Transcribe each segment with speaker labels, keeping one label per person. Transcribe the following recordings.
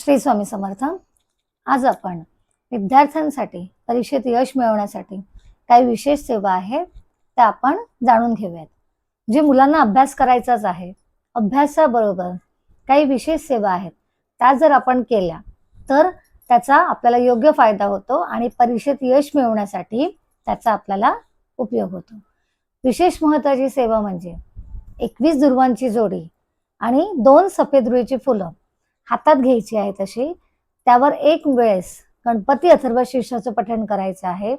Speaker 1: श्री स्वामी समर्थ. आज आपण विद्यार्थ्यांसाठी परीक्षेत यश मिळवण्यासाठी काही विशेष सेवा आहेत त्या आपण जाणून घेऊयात. जे मुलांना अभ्यास करायचाच आहे अभ्यासाबरोबर काही विशेष सेवा आहेत त्या जर आपण केल्या तर त्याचा आपल्याला योग्य फायदा होतो आणि परीक्षेत यश मिळवण्यासाठी त्याचा आपल्याला उपयोग होतो. विशेष महत्वाची सेवा म्हणजे एकवीस दुर्वांची जोडी आणि दोन सफेद रुईची फुलं. हातात घ्यायची आहे तशी. त्यावर एक वेळेस गणपती अथर्व शीर्षाचं पठण करायचं आहे.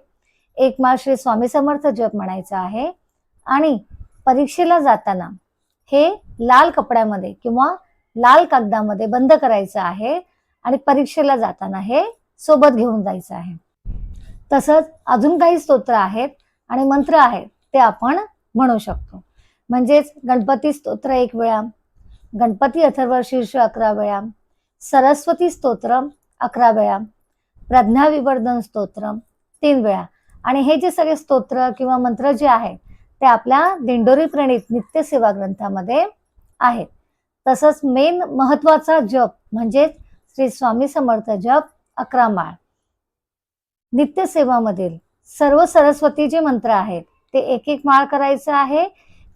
Speaker 1: एक माळ श्री स्वामी समर्थ जप म्हणायचा आहे. आणि परीक्षेला जाताना हे लाल कपड्यामध्ये किंवा लाल कागदामध्ये बंद करायचं आहे. आणि परीक्षेला जाताना हे सोबत घेऊन जायचं आहे. तसंच अजून काही स्तोत्र आहेत आणि मंत्र आहेत ते आपण म्हणू शकतो. म्हणजेच गणपती स्तोत्र एक वेळा गणपती अथर्व शीर्ष अकरा वेळा सरस्वती स्तोत्र अकरा वेळा. प्रज्ञा विवर्धन स्तोत्र तीन वेळा. आणि हे जे सगळे स्तोत्र किंवा मंत्र जे आहेत ते आपल्या दिंडोरी प्रणित नित्यसेवा ग्रंथामध्ये आहेत तसंच मेन महत्त्वाचा जप म्हणजे श्री स्वामी समर्थ जप अकरा माळ. नित्यसेवामधील सर्व सरस्वती जे मंत्र आहेत ते एक एक माळ करायचं आहे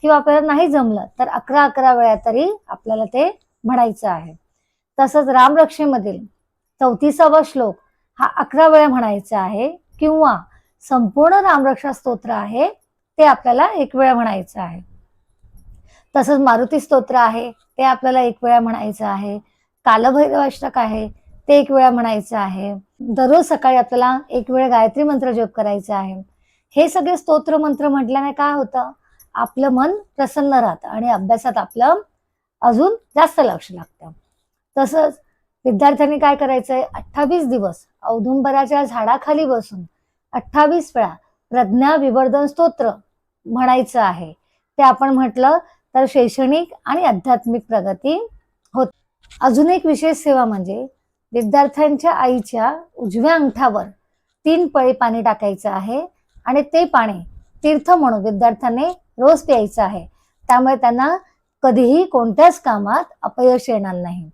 Speaker 1: किंवा आपल्याला नाही जमलं तर अकरा अकरा वेळा तरी आपल्याला ते म्हणायचं आहे. तसंच रामरक्षेमधील चौतीसावा श्लोक हा अकरा वेळा म्हणायचा आहे किंवा संपूर्ण रामरक्षा स्तोत्र आहे ते आपल्याला एक वेळा म्हणायचं आहे. तसंच मारुती स्तोत्र आहे ते आपल्याला एक वेळा म्हणायचं आहे. कालभैरवाष्टक आहे ते एक वेळा म्हणायचं आहे. दररोज सकाळी आपल्याला एक वेळ गायत्री मंत्र जप करायचा आहे. हे सगळे स्तोत्र मंत्र म्हटल्याने काय होतं? आपलं मन प्रसन्न राहतं आणि अभ्यासात आपलं अजून जास्त लक्ष लागतं. तसंच विद्यार्थ्यांनी काय करायचंय? अठ्ठावीस दिवस औदुंबराच्या झाडाखाली बसून अठ्ठावीस वेळा प्रज्ञा विवर्धन स्तोत्र म्हणायचं आहे. ते आपण म्हटलं तर शैक्षणिक आणि आध्यात्मिक प्रगती होत. अजून एक विशेष सेवा म्हणजे विद्यार्थ्यांच्या आईच्या उजव्या अंगठावर तीन पळे पाणी टाकायचं आहे आणि ते पाणी तीर्थ म्हणून विद्यार्थ्यांनी रोज प्यायचं आहे. त्यामुळे त्यांना कधीही कोणत्याच कामात अपयश येणार नाही.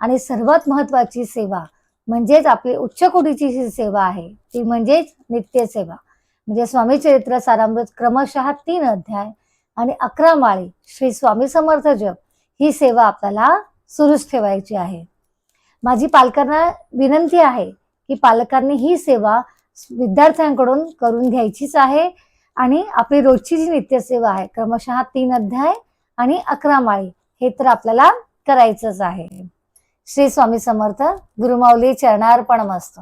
Speaker 1: आणि सर्वात महत्वाची सेवा म्हणजेच आपली उच्च कोटीची जी सेवा आहे ती म्हणजेच नित्यसेवा म्हणजे स्वामी चरित्र सारामृत क्रमशः तीन अध्याय आणि अकरा माळी श्री स्वामी समर्थ जप ही सेवा आपल्याला सुरूच ठेवायची आहे. माझी पालकांना विनंती आहे की पालकांनी ही सेवा विद्यार्थ्यांकडून करून घ्यायचीच आहे आणि आपली रोजची जी नित्यसेवा आहे क्रमशः तीन अध्याय आणि अकरा माळी हे तर आपल्याला करायचंच आहे. श्री स्वामी समर्थ गुरुमाऊली चरणार्पण मस्त